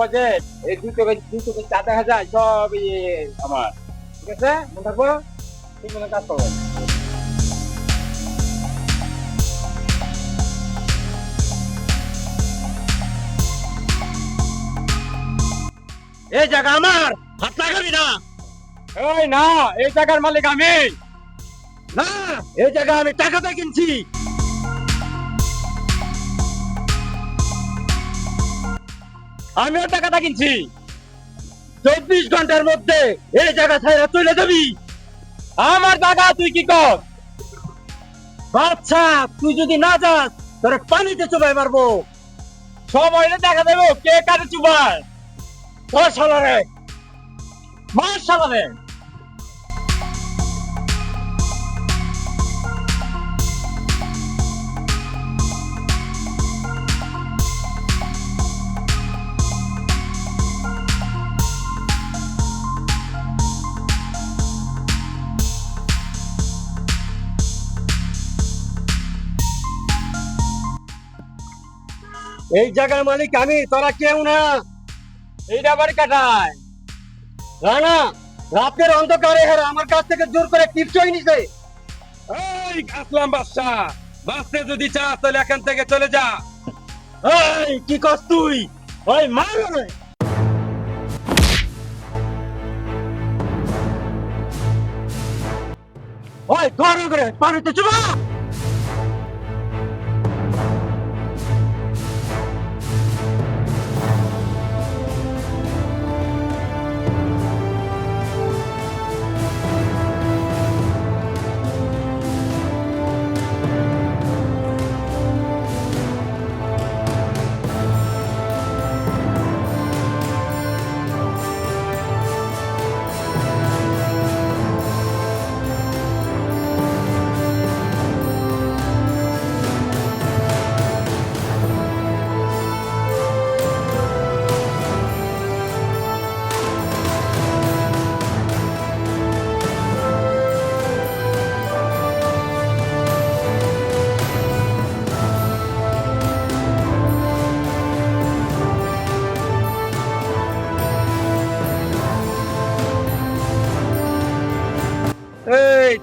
Project এই দুটো দুটো চার দেখা যায় সব ইয়ে আমার। ঠিক আছে? মনে থাকব? ঠিক মনে কাজ করব এই জায়গা আমার হাত লাগাবি না। এই না এই জায়গার মালিক আমি। না এই জায়গা আমি টাকাতে কিনছি। আমিও টাকাটা কিনছি। চব্বিশ ঘণ্টার মধ্যে এই জায়গা ছাড়া চলে যাবি। আমার জায়গা তুই কি কর? বাচ্চা তুই যদি না যাস, তোর পানিতে চুবাই মারবো। সময় দেখা দেবো কে কারে চুবায়। ধর সালারে মার শালারে। এই জায়গার মালিক আমি তোরা কেউ না। এইটা বাড়ি কাটায়। রানা রাতের অন্ধকারে হেরা আমার কাছ থেকে জোর করে টিপসই নিছে। এই আসলাম বাদশা বাঁচতে যদি চাস তাহলে এখান থেকে চলে যা। এই কি কস তুই? ওই মার। ওই গরম করে পানিতে চুবা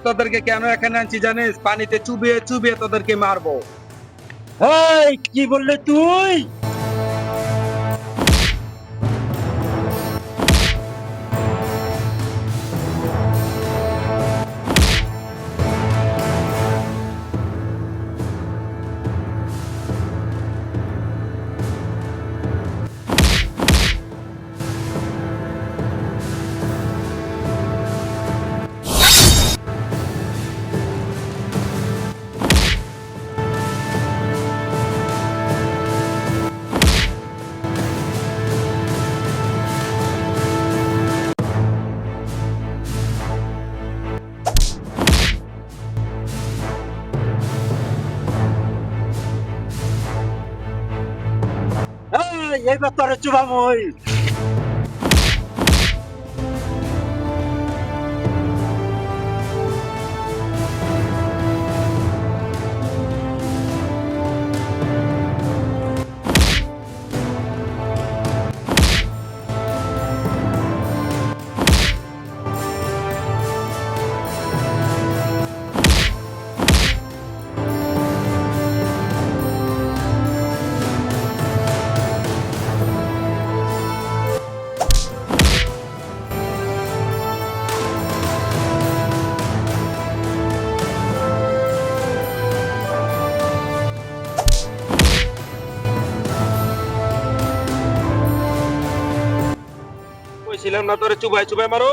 তোদেরকে কেন এখানে আনছি জানিস? পানিতে চুবিয়ে চুবিয়ে তোদেরকে মারবো। কি বললে তুই? এই এইবার তোরে চুবামই কইছিলাম না তোরে চুবাই চুবাই মারো